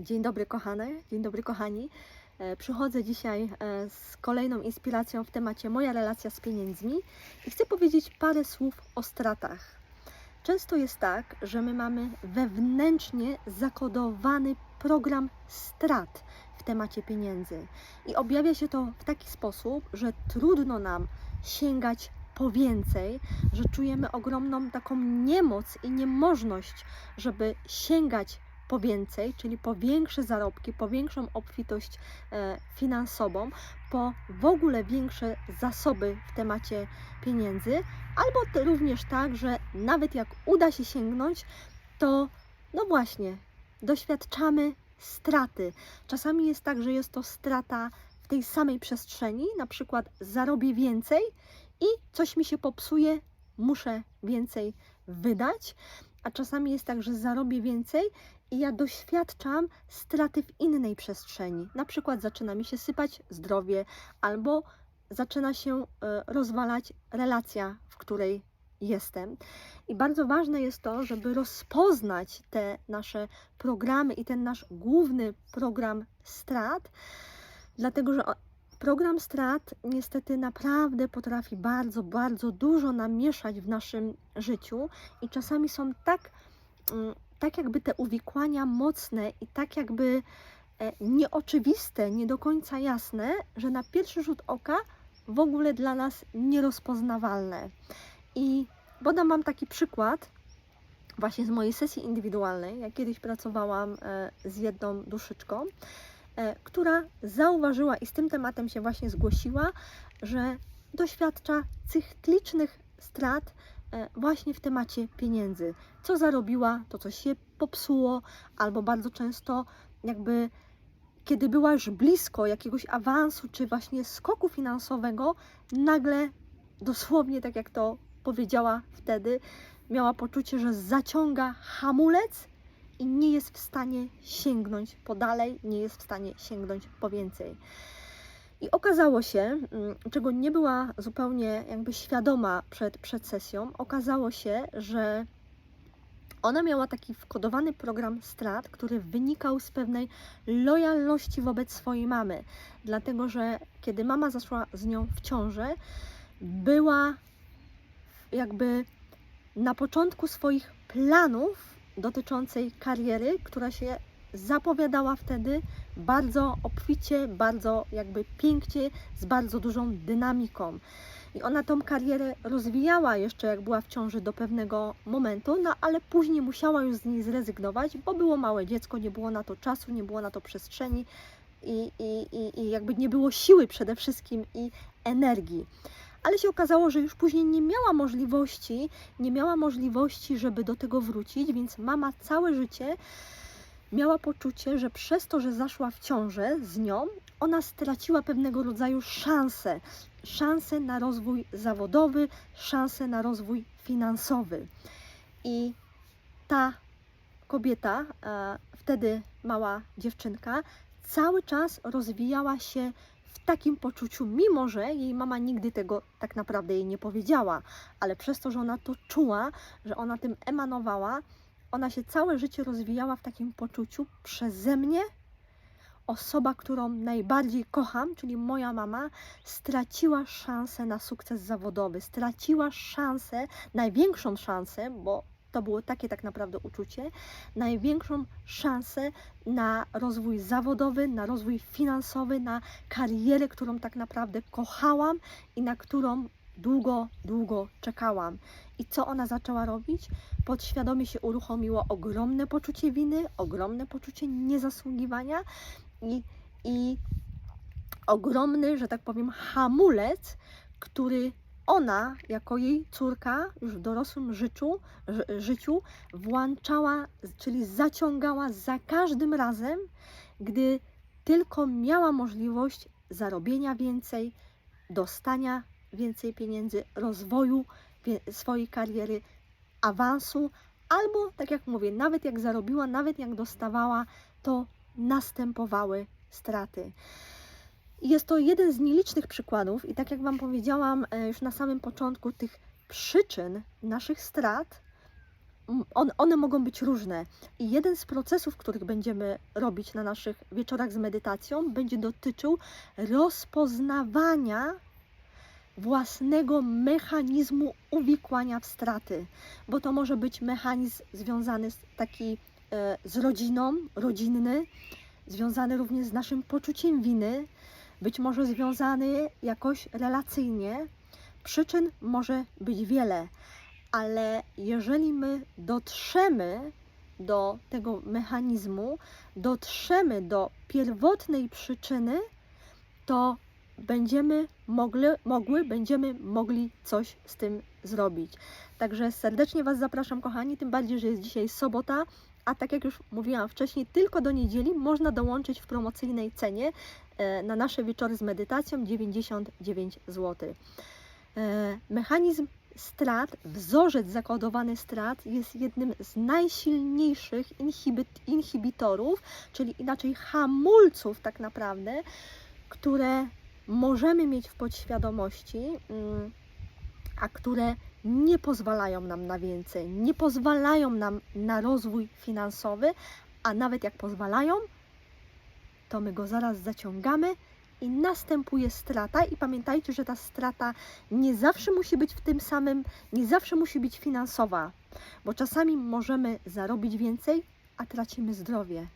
Dzień dobry kochane, dzień dobry kochani. E, Przychodzę dzisiaj e, z kolejną inspiracją w temacie moja relacja z pieniędzmi i chcę powiedzieć parę słów o stratach. Często jest tak, że my mamy wewnętrznie zakodowany program strat w temacie pieniędzy i objawia się to w taki sposób, że trudno nam sięgać po więcej, że czujemy ogromną taką niemoc i niemożność, żeby sięgać po więcej, czyli po większe zarobki, po większą obfitość e, finansową, po w ogóle większe zasoby w temacie pieniędzy, albo również tak, że nawet jak uda się sięgnąć, to no właśnie, doświadczamy straty. Czasami jest tak, że jest to strata w tej samej przestrzeni, na przykład zarobię więcej i coś mi się popsuje, muszę więcej wydać, a czasami jest tak, że zarobię więcej i ja doświadczam straty w innej przestrzeni. Na przykład zaczyna mi się sypać zdrowie, albo zaczyna się e, rozwalać relacja, w której jestem. I bardzo ważne jest to, żeby rozpoznać te nasze programy i ten nasz główny program strat, dlatego że program strat niestety naprawdę potrafi bardzo, bardzo dużo namieszać w naszym życiu i czasami są tak, mm, tak jakby te uwikłania mocne i tak jakby e, nieoczywiste, nie do końca jasne, że na pierwszy rzut oka w ogóle dla nas nierozpoznawalne. I podam Wam taki przykład właśnie z mojej sesji indywidualnej. Ja kiedyś pracowałam e, z jedną duszyczką, która zauważyła i z tym tematem się właśnie zgłosiła, że doświadcza cyklicznych strat e, właśnie w temacie pieniędzy. Co zarobiła, to coś się popsuło, albo bardzo często jakby kiedy była już blisko jakiegoś awansu czy właśnie skoku finansowego, nagle dosłownie tak jak to powiedziała wtedy, miała poczucie, że zaciąga hamulec i nie jest w stanie sięgnąć po dalej, nie jest w stanie sięgnąć po więcej. I okazało się, mm, czego nie była zupełnie jakby świadoma przed, przed sesją, okazało się, że ona miała taki wkodowany program strat, który wynikał z pewnej lojalności wobec swojej mamy. Dlatego, że kiedy mama zaszła z nią w ciążę, była jakby na początku swoich planów dotyczącej kariery, która się zapowiadała wtedy bardzo obficie, bardzo jakby pięknie, z bardzo dużą dynamiką. I ona tą karierę rozwijała jeszcze, jak była w ciąży do pewnego momentu, no ale później musiała już z niej zrezygnować, bo było małe dziecko, nie było na to czasu, nie było na to przestrzeni i, i, i, i jakby nie było siły przede wszystkim i energii. Ale się okazało, że już później nie miała możliwości, nie miała możliwości, żeby do tego wrócić, więc mama całe życie miała poczucie, że przez to, że zaszła w ciążę z nią, ona straciła pewnego rodzaju szansę. Szansę na rozwój zawodowy, szansę na rozwój finansowy. I ta kobieta, e, wtedy mała dziewczynka, cały czas rozwijała się w takim poczuciu, mimo że jej mama nigdy tego tak naprawdę jej nie powiedziała, ale przez to, że ona to czuła, że ona tym emanowała, ona się całe życie rozwijała w takim poczuciu przeze mnie. Osoba, którą najbardziej kocham, czyli moja mama, straciła szansę na sukces zawodowy, straciła szansę, największą szansę, bo to było takie tak naprawdę uczucie, największą szansę na rozwój zawodowy, na rozwój finansowy, na karierę, którą tak naprawdę kochałam i na którą długo, długo czekałam. I co ona zaczęła robić? Podświadomie się uruchomiło ogromne poczucie winy, ogromne poczucie niezasługiwania i, i ogromny, że tak powiem, hamulec, który ona, jako jej córka, już w dorosłym życiu, ży- życiu włączała, czyli zaciągała za każdym razem, gdy tylko miała możliwość zarobienia więcej, dostania więcej pieniędzy, rozwoju swojej kariery, awansu, albo tak jak mówię, nawet jak zarobiła, nawet jak dostawała, to następowały straty. Jest to jeden z nielicznych przykładów, i tak jak Wam powiedziałam e, już na samym początku, tych przyczyn naszych strat on, one mogą być różne. I jeden z procesów, których będziemy robić na naszych wieczorach z medytacją, będzie dotyczył rozpoznawania własnego mechanizmu uwikłania w straty, bo to może być mechanizm związany z taki e, z rodziną, rodzinny, związany również z naszym poczuciem winy, być może związany jakoś relacyjnie. Przyczyn może być wiele, ale jeżeli my dotrzemy do tego mechanizmu, dotrzemy do pierwotnej przyczyny, to będziemy mogli, mogły, będziemy mogli coś z tym zrobić. Także serdecznie Was zapraszam, kochani, tym bardziej, że jest dzisiaj sobota, a tak jak już mówiłam wcześniej, tylko do niedzieli można dołączyć w promocyjnej cenie na nasze wieczory z medytacją 99 zł. E, Mechanizm strat, wzorzec zakodowany strat jest jednym z najsilniejszych inhibit- inhibitorów, czyli inaczej hamulców tak naprawdę, które możemy mieć w podświadomości, mm, a które nie pozwalają nam na więcej, nie pozwalają nam na rozwój finansowy, a nawet jak pozwalają, to my go zaraz zaciągamy i następuje strata. I pamiętajcie, że ta strata nie zawsze musi być w tym samym, nie zawsze musi być finansowa, bo czasami możemy zarobić więcej, a tracimy zdrowie.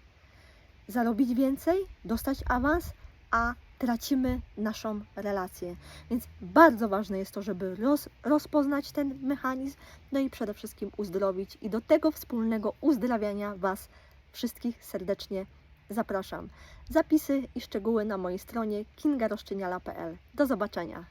Zarobić więcej, dostać awans, a tracimy naszą relację. Więc bardzo ważne jest to, żeby roz, rozpoznać ten mechanizm, no i przede wszystkim uzdrowić. I do tego wspólnego uzdrawiania Was wszystkich serdecznie zapraszam. Zapisy i szczegóły na mojej stronie kingaroszczyniala.pl. Do zobaczenia.